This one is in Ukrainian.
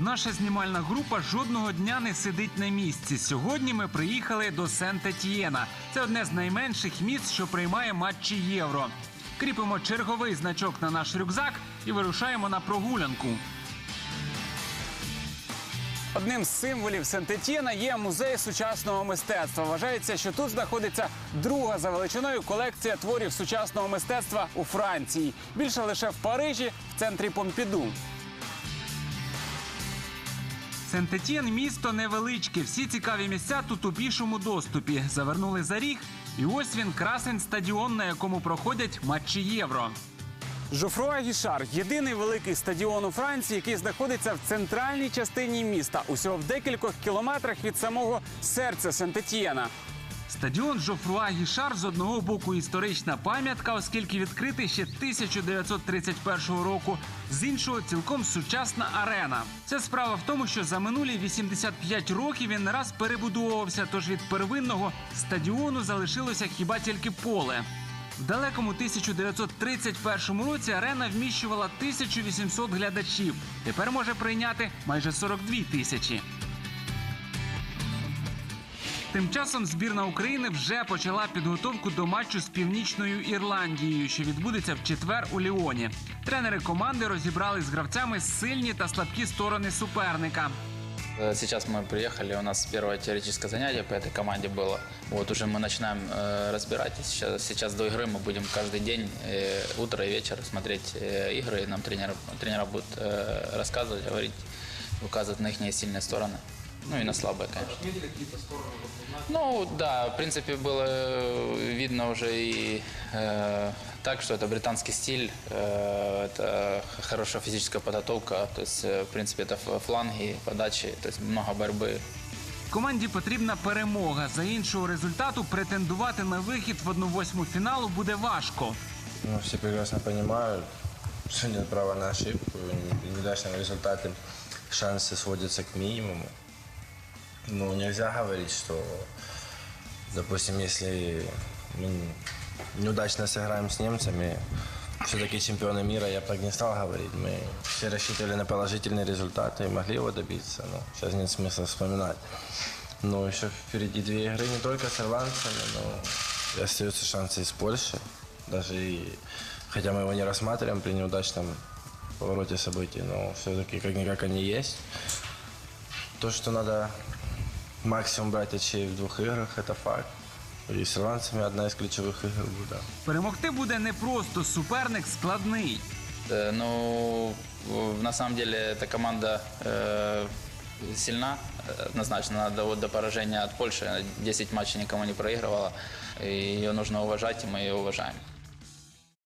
Наша знімальна група жодного дня не сидить на місці. Сьогодні ми приїхали до Сент-Етьєна. Це одне з найменших міст, що приймає матчі євро. Кріпимо черговий значок на наш рюкзак і вирушаємо на прогулянку. Одним з символів Сент-Етьєна є музей сучасного мистецтва. Вважається, що тут знаходиться друга за величиною колекція творів сучасного мистецтва у Франції. Більше лише в Парижі, в центрі Помпіду. Сент-Етьєн – місто невеличке. Всі цікаві місця тут у пішому доступі. Завернули за ріг, і ось він красень стадіон, на якому проходять матчі євро. Жофруа Гішар єдиний великий стадіон у Франції, який знаходиться в центральній частині міста, усього в декількох кілометрах від самого серця Сент-Етьєна. Стадіон Жофруа Гішар з одного боку історична пам'ятка, оскільки відкритий ще 1931 року. З іншого цілком сучасна арена. Ця справа в тому, що за минулі 85 років він не раз перебудовувався. Тож від первинного стадіону залишилося хіба тільки поле. В далекому 1931 році арена вміщувала 1800 глядачів. Тепер може прийняти майже 42 тисячі. Тим часом збірна України вже почала підготовку до матчу з північною Ірландією, що відбудеться в четвер у Ліоні. Тренери команди розібрали з гравцями сильні та слабкі сторони суперника. Э, Сейчас мы приехали, у нас первое теоретическое занятие по этой команде было. Вот уже мы начинаем э, разбирать. И Сейчас, сейчас до игры мы будем каждый день, э, утро и вечер смотреть э, игры. И нам тренер, тренера будут э, рассказывать, говорить, указывать на их сильные стороны. Ну и на слабые, конечно. Ну да, в принципе было э, видно уже и э, так, что это британский стиль, э, это хорошая физическая подготовка, то есть э, в принципе это ф- фланги, подачи, то есть много борьбы. Команді потрібна перемога. За іншого результату претендувати на вихід в 1-8 фіналу буде важко. Ну, все прекрасно понимают, что нет права на ошибку. В неудачном результате шансы сводятся к минимуму. Ну, нельзя говорить, что, допустим, если мы неудачно сыграем с немцами, все-таки чемпионы мира, я так не стал говорить. Мы все рассчитывали на положительный результат и могли его добиться. Но сейчас нет смысла вспоминать. Но еще впереди две игры не только с ирландцами, но и остаются шансы и с Польшей. Даже и, хотя мы его не рассматриваем при неудачном повороте событий, но все-таки как-никак они есть. То, что надо максимум брать очей в двух играх, это факт. И с ирландцами одна из ключевых игр будет. Перемогти буде непросто. Суперник складний. Э, Ну, в- на самом деле эта команда э, сильна, э, однозначно. Надо вот до поражения от Польши. 10 матчей никому не проигрывала. И ее нужно уважать, и мы ее уважаем.